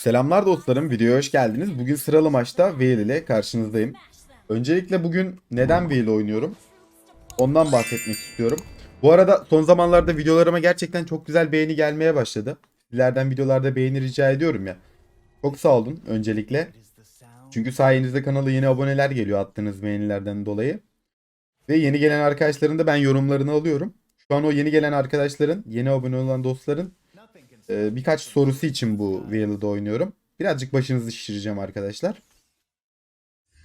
Selamlar dostlarım, videoya hoş geldiniz. Bugün sıralı maçta Veil ile karşınızdayım. Öncelikle bugün neden Veil oynuyorum? Ondan bahsetmek istiyorum. Bu arada son zamanlarda videolarıma gerçekten çok güzel beğeni gelmeye başladı. Sizlerden videolarda beğeni rica ediyorum ya. Çok sağ olun öncelikle. Çünkü sayenizde kanala yeni aboneler geliyor attığınız beğenilerden dolayı. Ve yeni gelen arkadaşların da ben yorumlarını alıyorum. Şu an o yeni gelen arkadaşların, yeni abone olan dostların ee, birkaç sorusu için bu Veil'ı oynuyorum. Birazcık başınızı şişireceğim arkadaşlar.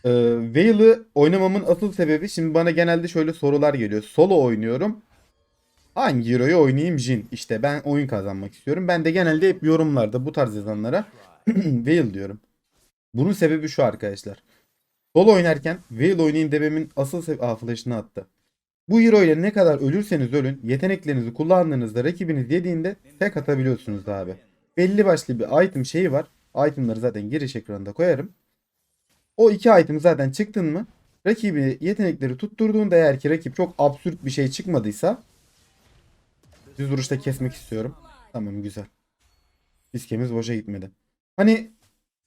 Ee, Veil'ı oynamamın asıl sebebi şimdi bana genelde şöyle sorular geliyor. Solo oynuyorum. Hangi hero'yu oynayayım Jin? İşte ben oyun kazanmak istiyorum. Ben de genelde hep yorumlarda bu tarz yazanlara Veil diyorum. Bunun sebebi şu arkadaşlar. Solo oynarken Veil oynayayım dememin asıl sebebi... Aa flash'ını attı. Bu hero ile ne kadar ölürseniz ölün yeteneklerinizi kullandığınızda rakibiniz yediğinde tek atabiliyorsunuz abi. Belli başlı bir item şeyi var. Itemları zaten giriş ekranında koyarım. O iki item zaten çıktın mı rakibi yetenekleri tutturduğunda eğer ki rakip çok absürt bir şey çıkmadıysa düz vuruşta kesmek istiyorum. Tamam güzel. Fiskemiz boşa gitmedi. Hani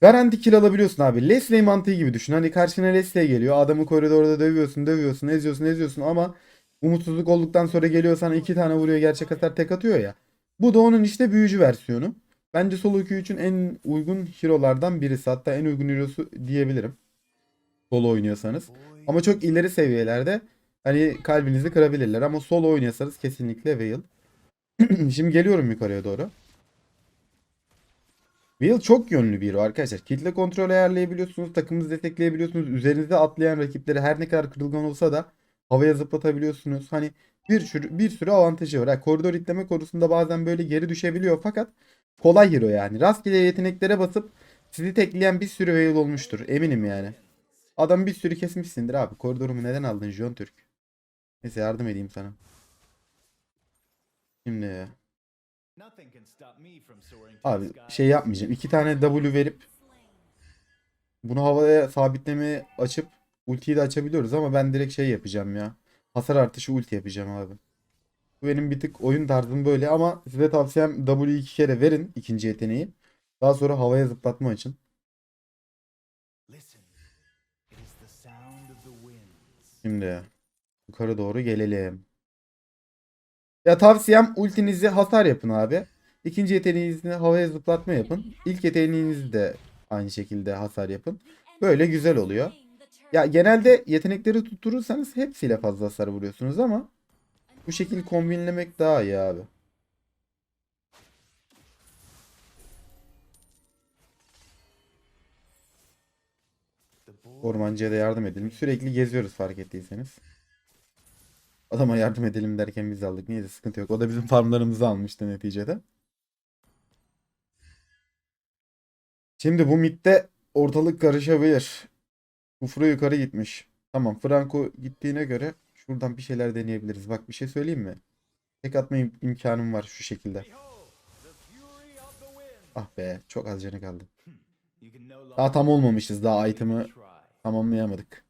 Garanti kill alabiliyorsun abi. Leslie mantığı gibi düşün. Hani karşına Leslie geliyor. Adamı koridorda dövüyorsun, dövüyorsun, eziyorsun, eziyorsun ama umutsuzluk olduktan sonra geliyor sana iki tane vuruyor gerçek hasar tek atıyor ya. Bu da onun işte büyücü versiyonu. Bence solo 2-3'ün en uygun hero'lardan birisi. Hatta en uygun hero'su diyebilirim. Solo oynuyorsanız. Ama çok ileri seviyelerde hani kalbinizi kırabilirler. Ama solo oynuyorsanız kesinlikle Veil. Şimdi geliyorum yukarıya doğru. Will çok yönlü bir hero arkadaşlar. Kitle kontrol ayarlayabiliyorsunuz. Takımınızı destekleyebiliyorsunuz. Üzerinize atlayan rakipleri her ne kadar kırılgan olsa da havaya zıplatabiliyorsunuz. Hani bir sürü, bir sürü avantajı var. Yani koridor itleme konusunda bazen böyle geri düşebiliyor fakat kolay hero yani. Rastgele yeteneklere basıp sizi tekleyen bir sürü Veil olmuştur. Eminim yani. Adam bir sürü kesmişsindir abi. Koridorumu neden aldın John Türk? Neyse yardım edeyim sana. Şimdi Abi şey yapmayacağım. İki tane W verip bunu havaya sabitlemeye açıp ultiyi de açabiliyoruz ama ben direkt şey yapacağım ya. Hasar artışı ulti yapacağım abi. Bu benim bir tık oyun tarzım böyle ama size tavsiyem W iki kere verin ikinci yeteneği. Daha sonra havaya zıplatma için. Şimdi yukarı doğru gelelim. Ya tavsiyem ultinizi hasar yapın abi. İkinci yeteneğinizi havaya zıplatma yapın. İlk yeteneğinizi de aynı şekilde hasar yapın. Böyle güzel oluyor. Ya genelde yetenekleri tutturursanız hepsiyle fazla hasar vuruyorsunuz ama bu şekil kombinlemek daha iyi abi. Ormancıya da yardım edelim. Sürekli geziyoruz fark ettiyseniz. Adama yardım edelim derken biz aldık. Neyse sıkıntı yok. O da bizim farmlarımızı almıştı neticede. Şimdi bu midde ortalık karışabilir. Kufra yukarı gitmiş. Tamam Franco gittiğine göre şuradan bir şeyler deneyebiliriz. Bak bir şey söyleyeyim mi? Tek atma im- imkanım var şu şekilde. Ah be çok az canı kaldı. Daha tam olmamışız. Daha item'ı tamamlayamadık.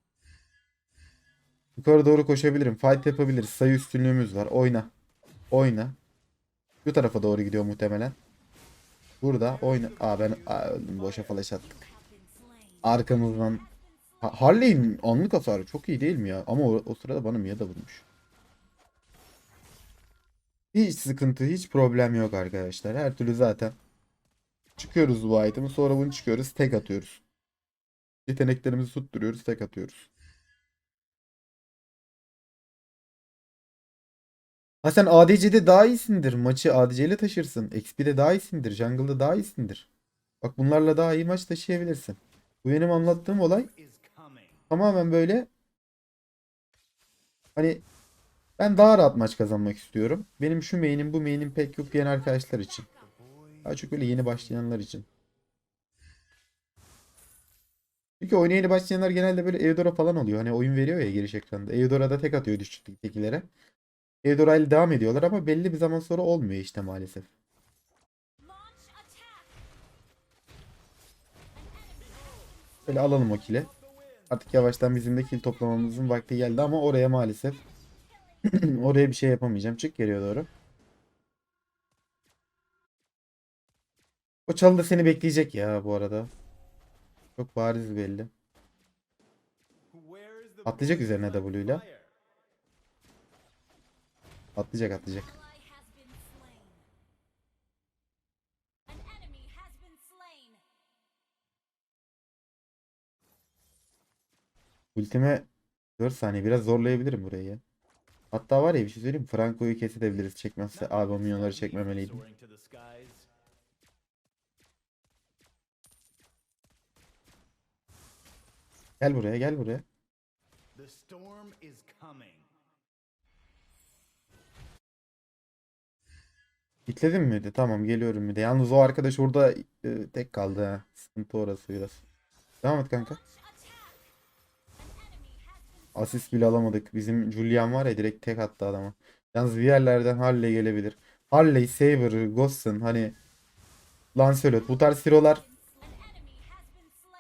Yukarı doğru koşabilirim. Fight yapabiliriz. Sayı üstünlüğümüz var. Oyna. Oyna. Bu tarafa doğru gidiyor muhtemelen. Burada oyna. Aa ben aa, öldüm. Boşa flash attık. Arkamızdan. Ha, Harley'in anlık hasarı çok iyi değil mi ya? Ama o, o sırada bana Mia da vurmuş. Hiç sıkıntı, hiç problem yok arkadaşlar. Her türlü zaten. Çıkıyoruz bu item'ı. Sonra bunu çıkıyoruz. Tek atıyoruz. Yeteneklerimizi tutturuyoruz. Tek atıyoruz. Ha sen ADC'de daha iyisindir. Maçı ADC ile taşırsın. XP'de daha iyisindir. Jungle'da daha iyisindir. Bak bunlarla daha iyi maç taşıyabilirsin. Bu benim anlattığım olay tamamen böyle hani ben daha rahat maç kazanmak istiyorum. Benim şu main'im bu main'im pek yok diyen arkadaşlar için. Daha çok böyle yeni başlayanlar için. Çünkü oyuna yeni başlayanlar genelde böyle Eudora falan oluyor. Hani oyun veriyor ya giriş ekranda. Eudora'da tek atıyor düşüklüktekilere. Eudora ile devam ediyorlar ama belli bir zaman sonra olmuyor işte maalesef. Böyle alalım o kili. Artık yavaştan bizim de kill toplamamızın vakti geldi ama oraya maalesef oraya bir şey yapamayacağım. Çık geriye doğru. O çalı da seni bekleyecek ya bu arada. Çok bariz belli. Atlayacak üzerine W ile. Atlayacak atlayacak. Ultime 4 saniye biraz zorlayabilirim burayı. Hatta var ya bir şey söyleyeyim mi? Franco'yu kesebiliriz çekmezse. Abi o minyonları çekmemeliydim. Gel buraya gel buraya. Bitledin mi de? Tamam geliyorum bir de. Yalnız o arkadaş orada e, tek kaldı ha. Sıkıntı orası biraz. Devam et kanka. Asist bile alamadık. Bizim Julian var ya direkt tek attı adama. Yalnız bir yerlerden Harley gelebilir. Harley, Saber, Ghost'un hani Lancelot bu tarz hero'lar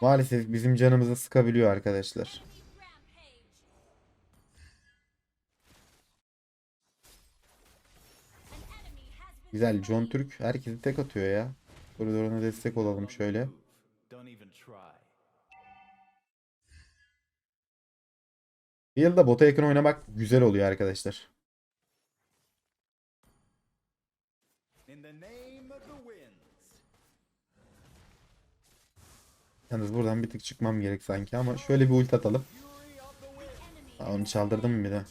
maalesef bizim canımızı sıkabiliyor arkadaşlar. Güzel John Türk herkesi tek atıyor ya. Koridoruna destek olalım şöyle. Don't even try. Bir yılda bota yakın oynamak güzel oluyor arkadaşlar. Yalnız buradan bir tık çıkmam gerek sanki ama şöyle bir ult atalım. Aa, onu çaldırdım mı bir de?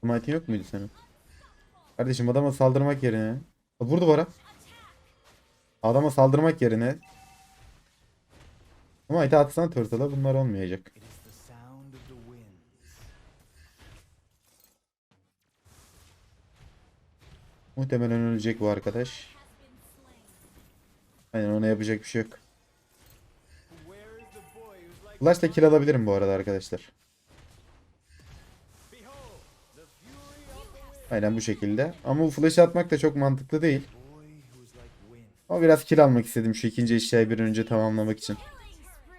Smite'in yok muydu senin? Kardeşim adama saldırmak yerine. Aa, Vurdu bana. Adama saldırmak yerine. Smite atsan Turtle'a bunlar olmayacak. It is the sound of the winds. Muhtemelen ölecek bu arkadaş. Aynen ona yapacak bir şey yok. Flash da kill alabilirim bu arada arkadaşlar. Aynen bu şekilde. Ama bu flash atmak da çok mantıklı değil. Ama biraz kill almak istedim şu ikinci eşyayı bir önce tamamlamak için.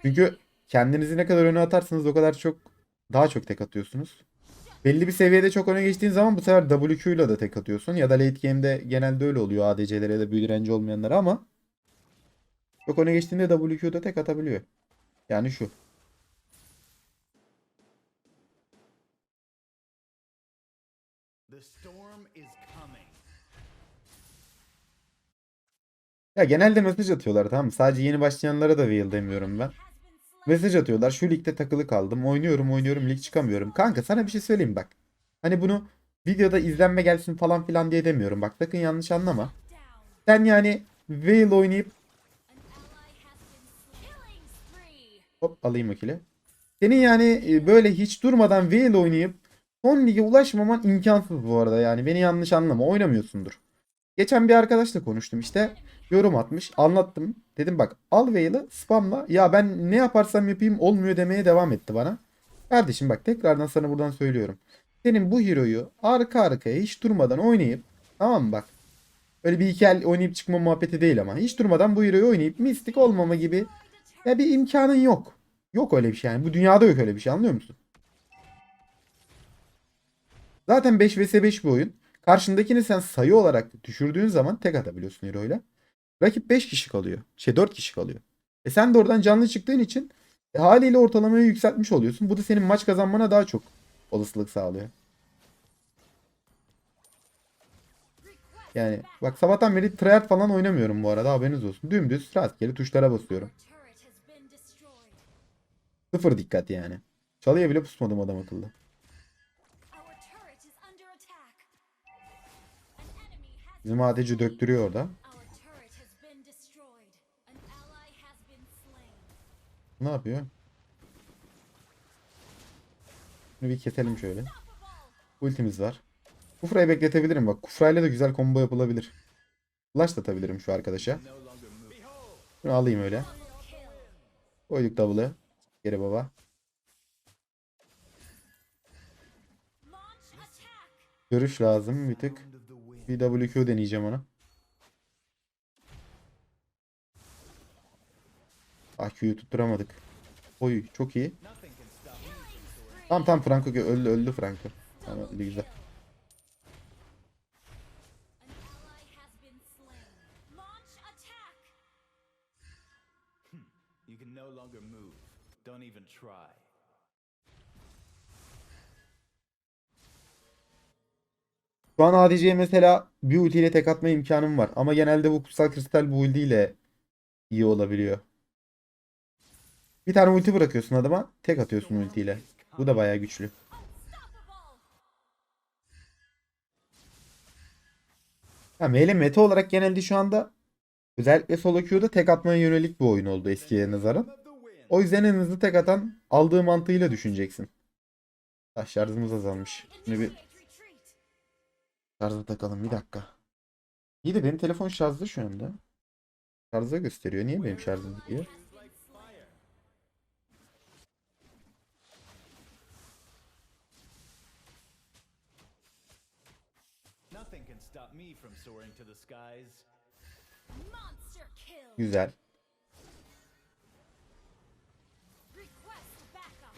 Çünkü kendinizi ne kadar öne atarsanız o kadar çok daha çok tek atıyorsunuz. Belli bir seviyede çok öne geçtiğin zaman bu sefer WQ ile de tek atıyorsun. Ya da late game'de genelde öyle oluyor ADC'lere da büyü direnci olmayanlara ama çok öne geçtiğinde WQ'da tek atabiliyor. Yani şu. The storm is coming. Ya genelde mesaj atıyorlar tamam mı? Sadece yeni başlayanlara da Veil demiyorum ben. Mesaj atıyorlar. Şu ligde takılı kaldım. Oynuyorum oynuyorum lig çıkamıyorum. Kanka sana bir şey söyleyeyim bak. Hani bunu videoda izlenme gelsin falan filan diye demiyorum. Bak sakın yanlış anlama. Sen yani Veil oynayıp hop alayım o kili. Senin yani e, böyle hiç durmadan Veil oynayıp son lige ulaşmaman imkansız bu arada yani. Beni yanlış anlama. Oynamıyorsundur. Geçen bir arkadaşla konuştum işte. Yorum atmış. Anlattım. Dedim bak al Veil'i spamla. Ya ben ne yaparsam yapayım olmuyor demeye devam etti bana. Kardeşim bak tekrardan sana buradan söylüyorum. Senin bu hero'yu arka arkaya hiç durmadan oynayıp tamam mı bak. Öyle bir iki el oynayıp çıkma muhabbeti değil ama. Hiç durmadan bu hero'yu oynayıp mistik olmama gibi ya bir imkanın yok. Yok öyle bir şey yani. Bu dünyada yok öyle bir şey anlıyor musun? Zaten 5 vs 5 bir oyun. Karşındakini sen sayı olarak düşürdüğün zaman tek atabiliyorsun hero'yla. Rakip 5 kişi kalıyor. Şey 4 kişi kalıyor. E sen de oradan canlı çıktığın için e, haliyle ortalamayı yükseltmiş oluyorsun. Bu da senin maç kazanmana daha çok olasılık sağlıyor. Yani bak sabahtan beri tryhard falan oynamıyorum bu arada haberiniz olsun. Dümdüz rastgele tuşlara basıyorum. Sıfır dikkat yani. Çalıya bile pusmadım adam akıllı. Bizim ADC döktürüyor orada. Ne yapıyor? Bunu bir keselim şöyle. Ultimiz var. Kufra'yı bekletebilirim bak. Kufra'yla da güzel combo yapılabilir. Flash atabilirim şu arkadaşa. Bunu alayım öyle. Koyduk double'ı. Geri baba. Görüş lazım bir tık. Bir deneyeceğim ona. Ah tutturamadık. Oy çok iyi. Tamam tamam Franco öldü öldü Franco. Tamam öldü güzel. Move. Don't even try. Şu an ADC'ye mesela bir ultiyle tek atma imkanım var. Ama genelde bu kutsal kristal bu ultiyle iyi olabiliyor. Bir tane ulti bırakıyorsun adama tek atıyorsun ultiyle. Bu da bayağı güçlü. Ha, melee meta olarak genelde şu anda özellikle solo queue'da tek atmaya yönelik bir oyun oldu eskiye nazaran. O yüzden en hızlı tek atan aldığı mantığıyla düşüneceksin. Ah şarjımız azalmış. Şimdi bir! Şarja takalım bir dakika. İyi de benim telefon şarjda şu anda. Şarjda gösteriyor. Niye benim şarjım gidiyor? Nothing can stop me from soaring to the skies. Monster kill! Güzel. Request backup!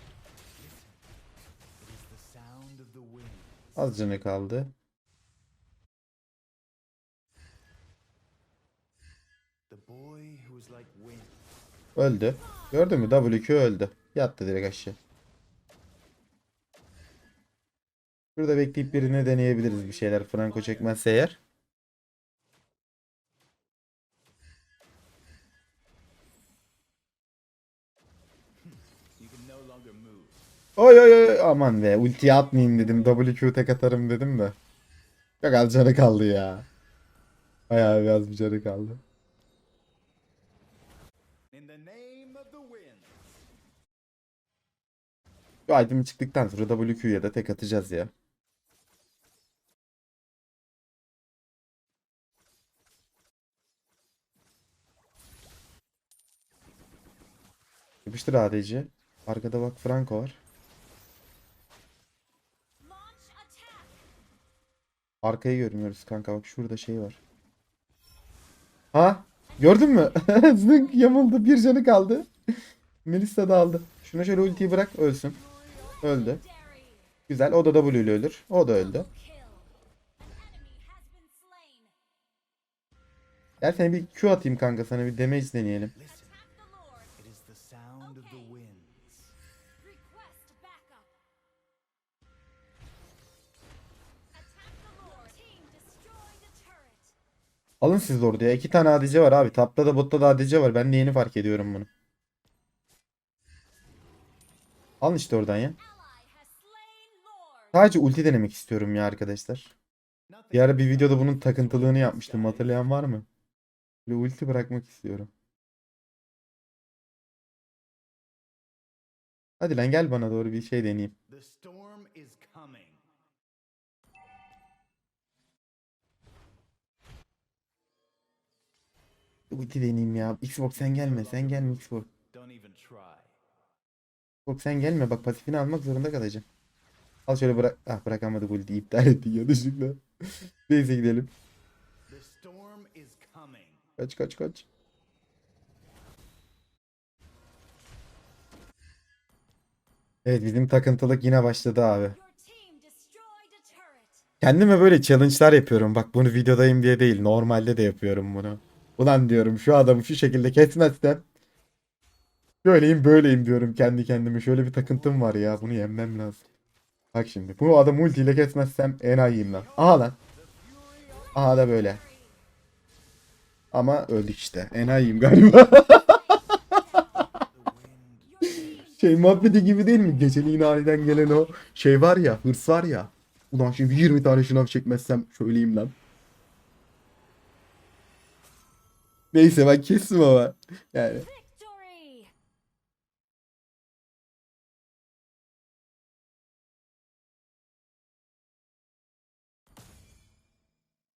It is the sound of the wind. Az canı kaldı. The boy who is like wind. Öldü. Gördün mü? WQ öldü. Yattı direkt aşağı. Burada bekleyip birine deneyebiliriz bir şeyler. Franco çekmezse eğer. Oy oy oy aman be ultiyi atmayayım dedim. WQ tek atarım dedim de. Çok az canı kaldı ya. Bayağı bir az bir canı kaldı. In the name of the wind. Şu item çıktıktan sonra WQ'ya da tek atacağız ya. Yapıştır ADC. Arkada bak Franco var. Arkayı görmüyoruz kanka bak şurada şey var. Ha? Gördün mü? Zınk yamuldu bir canı kaldı. Melissa da aldı. Şuna şöyle ultiyi bırak ölsün. Öldü. Güzel o da W ile ölür. O da öldü. Gel sana bir Q atayım kanka sana bir damage deneyelim. Alın siz de orada ya. İki tane ADC var abi. Tapta da botta da ADC var. Ben de yeni fark ediyorum bunu. Alın işte oradan ya. Sadece ulti denemek istiyorum ya arkadaşlar. Bir bir videoda bunun takıntılığını yapmıştım. Hatırlayan var mı? Böyle ulti bırakmak istiyorum. Hadi lan gel bana doğru bir şey deneyeyim. Ulti deneyeyim ya. Xbox sen gelme. Sen gelme Xbox. Xbox sen gelme. Bak pasifini almak zorunda kalacağım. Al şöyle bırak. Ah bırakamadık ultiyi. iptal ettik yanlışlıkla. Neyse gidelim. Kaç kaç kaç. Evet bizim takıntılık yine başladı abi. Kendime böyle challenge'lar yapıyorum. Bak bunu videodayım diye değil. Normalde de yapıyorum bunu. Ulan diyorum şu adamı şu şekilde kesmezsem böyleyim böyleyim diyorum kendi kendime. Şöyle bir takıntım var ya. Bunu yenmem lazım. Bak şimdi. Bu adam ultiyle kesmezsem enayiyim lan. Aha lan. Aha da böyle. Ama öldük işte. Enayiyim galiba. şey muhabbeti gibi değil mi? Geceliğin aniden gelen o şey var ya. Hırs var ya. Ulan şimdi 20 tane şınav çekmezsem şöyleyim lan. Neyse ben kestim ama. Yani.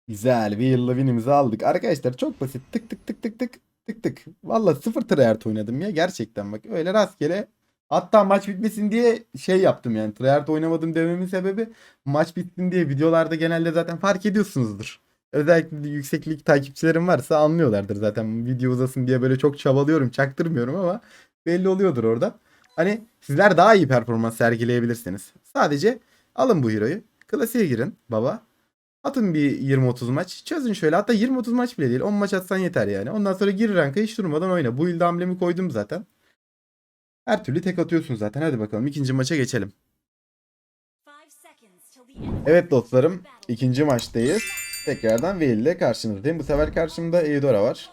Güzel bir yılla winimizi aldık. Arkadaşlar çok basit. Tık tık tık tık tık tık tık. Valla sıfır tryhard oynadım ya gerçekten bak. Öyle rastgele. Hatta maç bitmesin diye şey yaptım yani. Tryhard oynamadım dememin sebebi maç bitsin diye videolarda genelde zaten fark ediyorsunuzdur. Özellikle yükseklik takipçilerim varsa anlıyorlardır zaten. Video uzasın diye böyle çok çabalıyorum. Çaktırmıyorum ama belli oluyordur orada. Hani sizler daha iyi performans sergileyebilirsiniz. Sadece alın bu hero'yu. Klasiğe girin baba. Atın bir 20-30 maç. Çözün şöyle. Hatta 20-30 maç bile değil. 10 maç atsan yeter yani. Ondan sonra gir ranka hiç durmadan oyna. Bu yılda amblemi koydum zaten. Her türlü tek atıyorsun zaten. Hadi bakalım ikinci maça geçelim. Evet dostlarım. ikinci maçtayız. Tekrardan Veil ile karşınızdayım. Bu sefer karşımda Eudora var.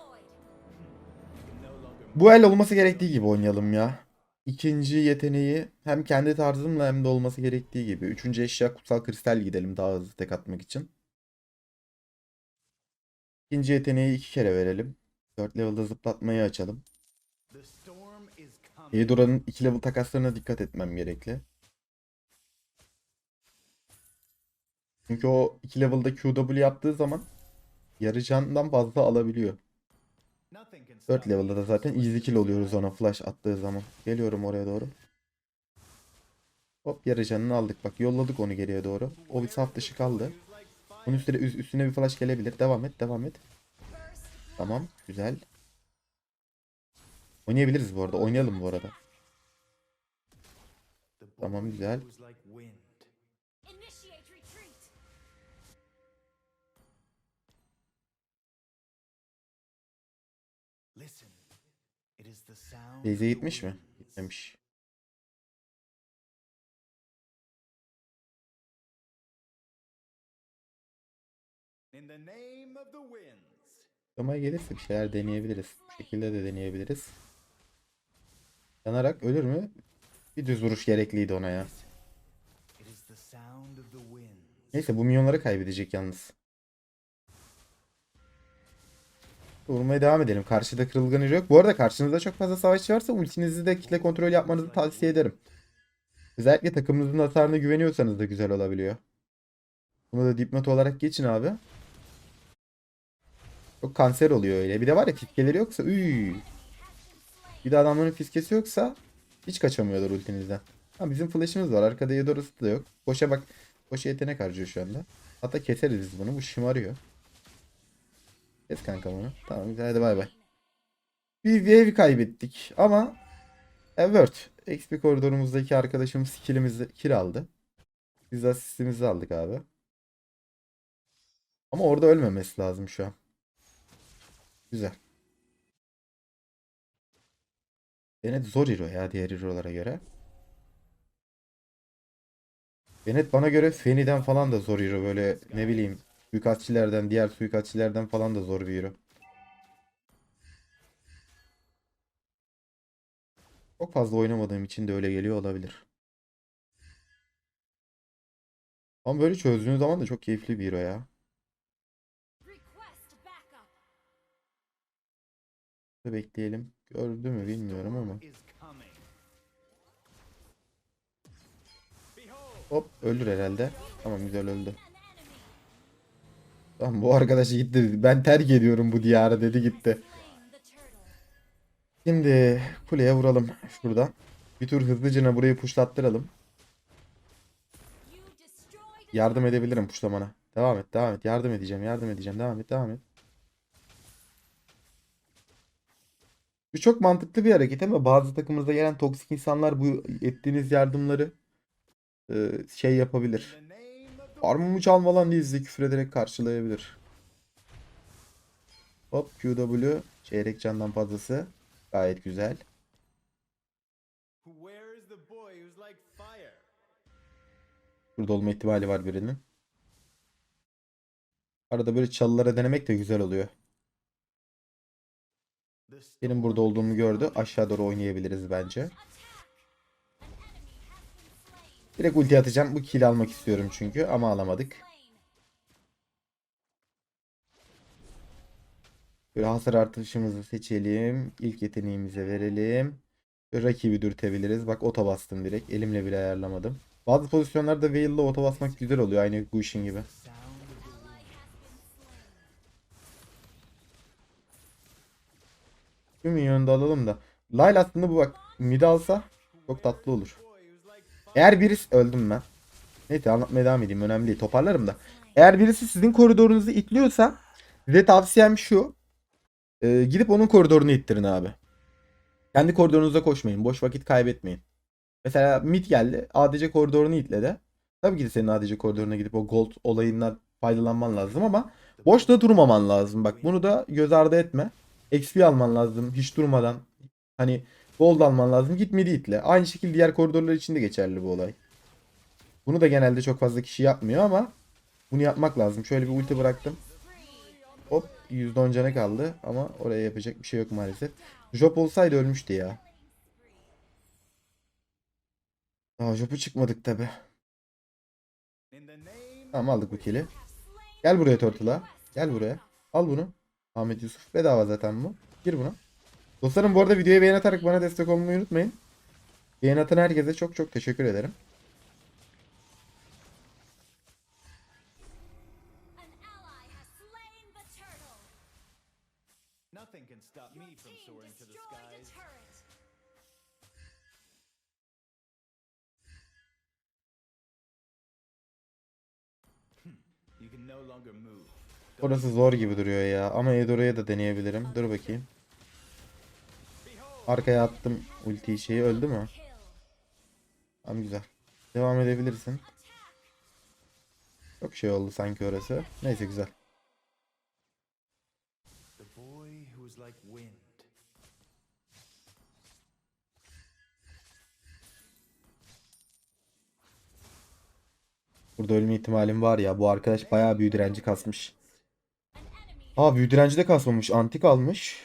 Bu el olması gerektiği gibi oynayalım ya. İkinci yeteneği hem kendi tarzımla hem de olması gerektiği gibi. Üçüncü eşya kutsal kristal gidelim daha hızlı tek atmak için. İkinci yeteneği iki kere verelim. 4 level'da zıplatmayı açalım. Eudora'nın 2 level takaslarına dikkat etmem gerekli. Çünkü o 2 level'da QW yaptığı zaman yarı candan fazla alabiliyor. Nothing can 4 stop level'da da zaten easy kill oluyoruz ona flash attığı zaman. Geliyorum oraya doğru. Hop yarı canını aldık. Bak yolladık onu geriye doğru. O bir saf dışı kaldı. Onun üstüne, üst- üstüne bir flash gelebilir. Devam et devam et. Tamam güzel. Oynayabiliriz bu arada. Oynayalım bu arada. Tamam, güzel. The gitmiş mi? Gitmemiş. In the name of the winds. Ama gelirse bir şeyler deneyebiliriz. Bu şekilde de deneyebiliriz. Yanarak ölür mü? Bir düz vuruş gerekliydi ona ya. Neyse bu milyonları kaybedecek yalnız. Vurmaya devam edelim. Karşıda kırılgan yok. Bu arada karşınızda çok fazla savaşçı varsa ultinizi de kitle kontrol yapmanızı tavsiye ederim. Özellikle takımınızın hasarına güveniyorsanız da güzel olabiliyor. Bunu da dipnot olarak geçin abi. Çok kanser oluyor öyle. Bir de var ya fiskeleri yoksa üy. Bir de adamların fiskesi yoksa hiç kaçamıyorlar ultinizden. Ha bizim flash'ımız var. Arkada Eudorus da yok. Boşa bak. Boşa yetenek harcıyor şu anda. Hatta keseriz biz bunu. Bu şımarıyor. Kes kanka bunu. Tamam güzel hadi bay bay. Bir wave kaybettik ama evet. XP koridorumuzdaki arkadaşımız skillimizi kill aldı. Biz asistimizi aldık abi. Ama orada ölmemesi lazım şu an. Güzel. Bennett zor hero ya diğer hero'lara göre. Bennett bana göre Feni'den falan da zor hero böyle ne bileyim suikastçilerden diğer suikastçilerden falan da zor bir hero. Çok fazla oynamadığım için de öyle geliyor olabilir. Ama böyle çözdüğün zaman da çok keyifli bir hero ya. Bekleyelim. Gördü mü bilmiyorum ama. Hop ölür herhalde. Tamam güzel öldü. Tamam bu arkadaş gitti. Ben terk ediyorum bu diyarı dedi gitti. Şimdi kuleye vuralım şuradan. Bir tur hızlıcına burayı puşlattıralım. Yardım edebilirim puşlamana. Devam et devam et. Yardım edeceğim yardım edeceğim. Devam et devam et. Bu çok mantıklı bir hareket ama bazı takımımızda gelen toksik insanlar bu ettiğiniz yardımları şey yapabilir. İn the name of the Armumu çalma lan diye size küfür ederek karşılayabilir. Hop QW. Çeyrek candan fazlası. Gayet güzel. Burada olma ihtimali var birinin. Arada böyle çalılara denemek de güzel oluyor. Benim burada olduğumu gördü. Aşağı doğru oynayabiliriz bence. Direkt ulti atacağım. Bu kill almak istiyorum çünkü ama alamadık. Böyle hasar artışımızı seçelim. İlk yeteneğimize verelim. Ve rakibi dürtebiliriz. Bak oto bastım direkt. Elimle bile ayarlamadım. Bazı pozisyonlarda Veil'la oto basmak güzel oluyor. Aynı Gushing gibi. Şu minyonu da alalım da. Lyle aslında bu bak. Mid alsa çok tatlı olur. Eğer birisi öldüm ben. Neyse anlatmaya devam edeyim. Önemli değil. Toparlarım da. Eğer birisi sizin koridorunuzu itliyorsa size tavsiyem şu. Ee, gidip onun koridorunu ittirin abi. Kendi koridorunuza koşmayın. Boş vakit kaybetmeyin. Mesela mid geldi. ADC koridorunu itledi. Tabii ki de senin ADC koridoruna gidip o gold olayından faydalanman lazım ama boşta durmaman lazım. Bak bunu da göz ardı etme. XP alman lazım hiç durmadan. Hani gold alman lazım. Git midi itle. Aynı şekilde diğer koridorlar için de geçerli bu olay. Bunu da genelde çok fazla kişi yapmıyor ama bunu yapmak lazım. Şöyle bir ulti bıraktım. Hop %10 canı kaldı ama oraya yapacak bir şey yok maalesef. Job olsaydı ölmüştü ya. Aa Job'u çıkmadık tabi. Tamam aldık bu kili. Gel buraya Turtle'a. Gel buraya. Al bunu. Ahmet Yusuf. Bedava zaten bu. Gir buna. Dostlarım bu arada videoya beğen atarak bana destek olmayı unutmayın. Beğen atan herkese çok çok teşekkür ederim. Nothing can stop me from soaring to the skies. move. Orası zor gibi duruyor ya. Ama Edoru'ya da deneyebilirim. Dur bakayım. Arkaya attım ultiyi şeyi. Öldü mü? Tamam güzel. Devam edebilirsin. Çok şey oldu sanki orası. Neyse güzel. Burada ölme ihtimalim var ya. Bu arkadaş bayağı büyü direnci kasmış. Aa büyü direnci de kasmamış. Antik almış.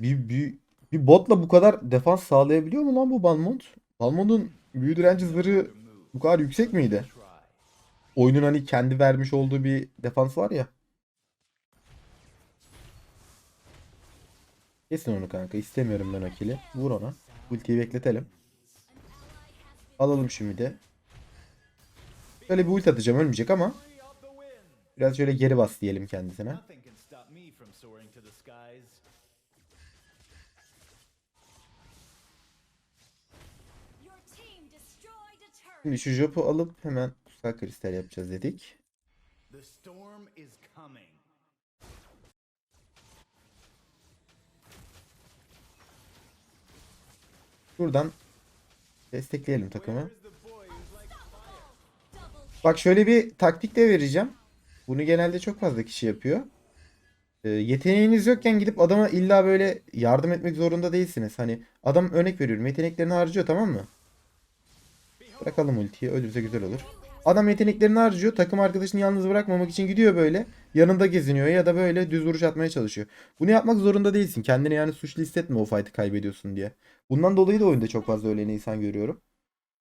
Bir, bir, bir botla bu kadar defans sağlayabiliyor mu lan bu Balmont? Balmont'un büyü direnci zırhı bu kadar yüksek miydi? Oyunun hani kendi vermiş olduğu bir defans var ya. Kesin onu kanka. İstemiyorum ben o kili. Vur ona. Ultiyi bekletelim. Alalım şimdi de. Şöyle bir ulti atacağım ölmeyecek ama biraz şöyle geri bas diyelim kendisine. Şimdi şu jopu alıp hemen kutsal kristal yapacağız dedik. Buradan destekleyelim takımı. Bak şöyle bir taktik de vereceğim. Bunu genelde çok fazla kişi yapıyor. Ee, yeteneğiniz yokken gidip adama illa böyle yardım etmek zorunda değilsiniz. Hani adam örnek veriyorum yeteneklerini harcıyor tamam mı? Bırakalım ultiyi ölürse güzel olur. Adam yeteneklerini harcıyor takım arkadaşını yalnız bırakmamak için gidiyor böyle yanında geziniyor ya da böyle düz vuruş atmaya çalışıyor. Bunu yapmak zorunda değilsin. Kendini yani suçlu hissetme o fight'ı kaybediyorsun diye. Bundan dolayı da oyunda çok fazla öyle insan görüyorum.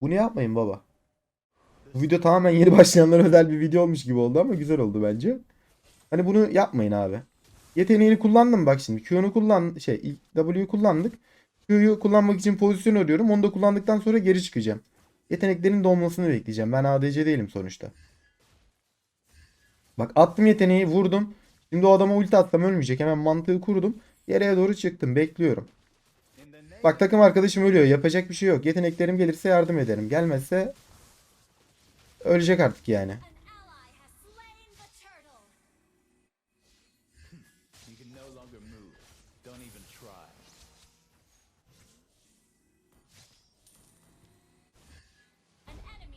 Bunu yapmayın baba. Bu video tamamen yeni başlayanlara özel bir video olmuş gibi oldu ama güzel oldu bence. Hani bunu yapmayın abi. Yeteneğini kullandım bak şimdi. Q'nu kullan şey W'yu kullandık. Q'yu kullanmak için pozisyon arıyorum. Onu da kullandıktan sonra geri çıkacağım. Yeteneklerin dolmasını bekleyeceğim. Ben ADC değilim sonuçta. Bak attım yeteneği vurdum. Şimdi o adama ulti atsam ölmeyecek. Hemen mantığı kurdum. Yere doğru çıktım. Bekliyorum. Bak takım arkadaşım ölüyor. Yapacak bir şey yok. Yeteneklerim gelirse yardım ederim. Gelmezse ölecek artık yani.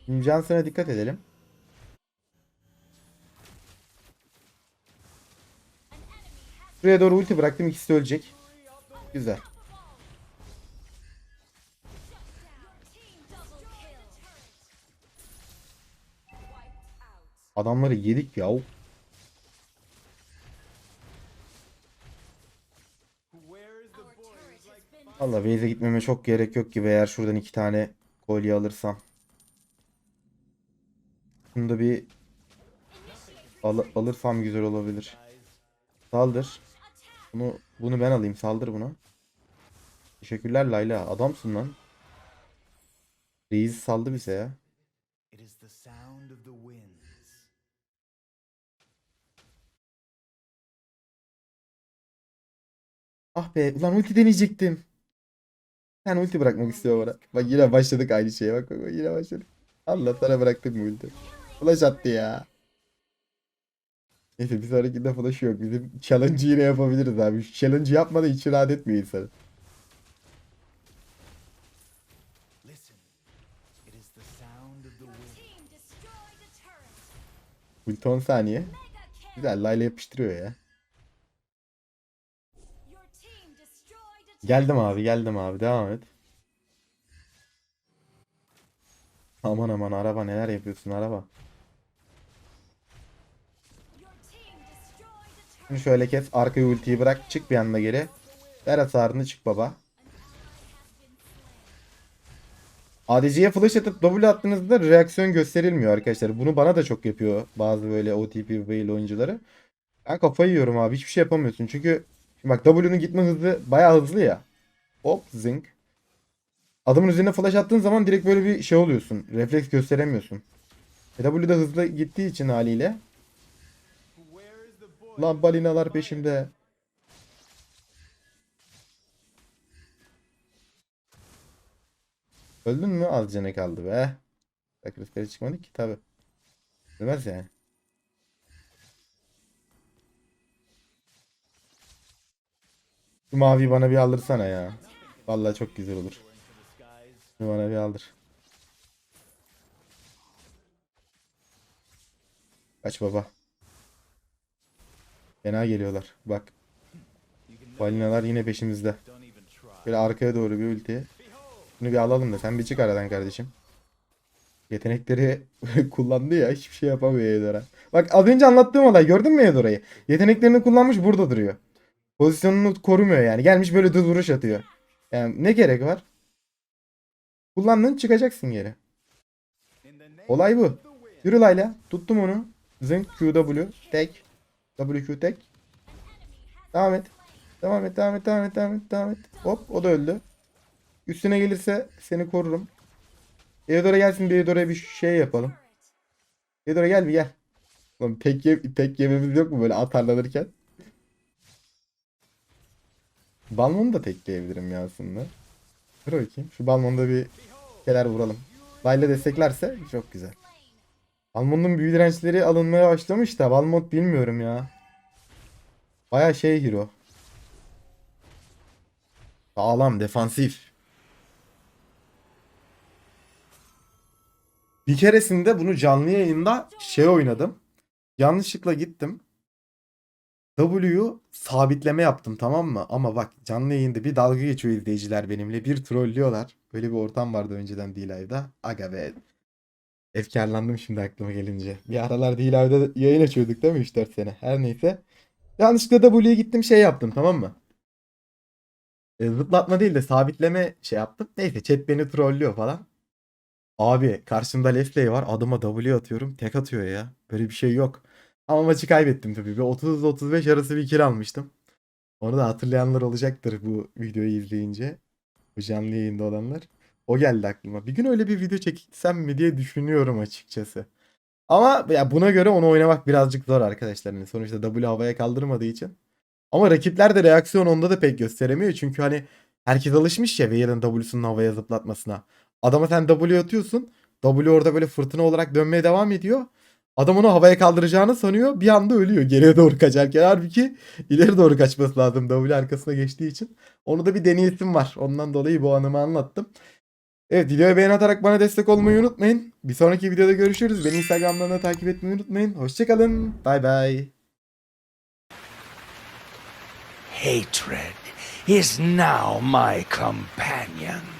Şimdi Johnson'a dikkat edelim. Buraya doğru ulti bıraktım. İkisi de ölecek. Güzel. Adamları yedik ya. Valla base'e gitmeme çok gerek yok gibi eğer şuradan iki tane kolye alırsam. Bunu da bir al- alırsam güzel olabilir. Saldır. Bunu bunu ben alayım. Saldır bunu. Teşekkürler Layla. Adamsın lan. Reis saldı bize ya. Ah be ulan ulti deneyecektim. Sen ulti bırakmak istiyor bana. Bak yine başladık aynı şeye. Bak, bak, yine başladık. Allah sana bıraktım bu ulti. Flash attı ya. Neyse bir sonrakinde flash yok. Bizim challenge'ı yine yapabiliriz abi. Şu challenge'ı yapmadan hiç rahat etmiyor insan. Ulti 10 saniye. Güzel Layla yapıştırıyor ya. Geldim abi geldim abi devam et. Aman aman araba neler yapıyorsun araba. Şöyle kes arkaya ultiyi bırak çık bir anda geri. Ver hasarını çık baba. ADC'ye flash atıp W attığınızda reaksiyon gösterilmiyor arkadaşlar. Bunu bana da çok yapıyor bazı böyle OTP Veil oyuncuları. Ben kafayı yiyorum abi hiçbir şey yapamıyorsun. Çünkü bak W'nun gitme hızı bayağı hızlı ya. Hop zing. Adamın üzerine flash attığın zaman direkt böyle bir şey oluyorsun. Refleks gösteremiyorsun. E W de hızlı gittiği için haliyle. Where is the boy? Lan balinalar peşimde. Öldün mü? Az canı kaldı be. Sakriskaya çıkmadık ki tabi. Ölmez yani. Şu maviyi bana bir aldırsana ya. Vallahi çok güzel olur. Şunu bana bir aldır. Kaç baba. Fena geliyorlar. Bak. Balinalar yine peşimizde. Böyle arkaya doğru bir ulti. Bunu bir alalım da sen bir çık aradan kardeşim. Yetenekleri kullandı ya hiçbir şey yapamıyor Eudora. Bak az önce anlattığım olay gördün mü Eudora'yı? Yeteneklerini kullanmış burada duruyor. Pozisyonunu korumuyor yani. Gelmiş böyle düz vuruş atıyor. Yani ne gerek var? Kullandın çıkacaksın geri. Olay bu. Yürü Layla. Tuttum onu. Zınk QW. Tek. WQ tek. Devam et. Devam et, devam et, devam et, devam et, devam et. Hop o da öldü. Üstüne gelirse seni korurum. Eudora gelsin Eudora'ya bir şey yapalım. Eudora gel bir gel. Oğlum tek, ye tek yememiz yok mu böyle atarlanırken? Balmon'u da tekleyebilirim ya aslında. Dur bakayım. Şu Balmon'da bir şeyler vuralım. Layla desteklerse çok güzel. Balmon'un büyü dirençleri alınmaya başlamış da Balmont bilmiyorum ya. Baya şey hero. Sağlam, defansif. Bir keresinde bunu canlı yayında şey oynadım. Yanlışlıkla gittim. W'yu sabitleme yaptım tamam mı? Ama bak canlı yayında bir dalga geçiyor izleyiciler benimle. Bir trollüyorlar. Böyle bir ortam vardı önceden D-Live'da. Aga be. Efkarlandım şimdi aklıma gelince. Bir aralar D-Live'da yayın açıyorduk değil mi 3-4 sene? Her neyse. Yanlışlıkla W'ye gittim şey yaptım tamam mı? E, zıplatma değil de sabitleme şey yaptım. Neyse chat beni trollüyor falan. Abi karşımda Leslie var. Adıma W atıyorum. Tek atıyor ya. Böyle bir şey yok. Ama maçı kaybettim tabii. Bir 30-35 arası bir kill almıştım. Onu da hatırlayanlar olacaktır bu videoyu izleyince. Bu canlı yayında olanlar. O geldi aklıma. Bir gün öyle bir video çeksem mi diye düşünüyorum açıkçası. Ama ya buna göre onu oynamak birazcık zor arkadaşlar. Yani sonuçta W havaya kaldırmadığı için. Ama rakipler de reaksiyon onda da pek gösteremiyor. Çünkü hani herkes alışmış ya Vayne'ın W'sunun havaya zıplatmasına. Adama sen W atıyorsun. W orada böyle fırtına olarak dönmeye devam ediyor. Adam onu havaya kaldıracağını sanıyor. Bir anda ölüyor. Geriye doğru kaçarken. Halbuki ileri doğru kaçması lazım W arkasına geçtiği için. Onu da bir deneyesim var. Ondan dolayı bu anımı anlattım. Evet videoya beğen atarak bana destek olmayı unutmayın. Bir sonraki videoda görüşürüz. Beni Instagram'dan da takip etmeyi unutmayın. Hoşçakalın. Bay bay. Hatred is now my companion.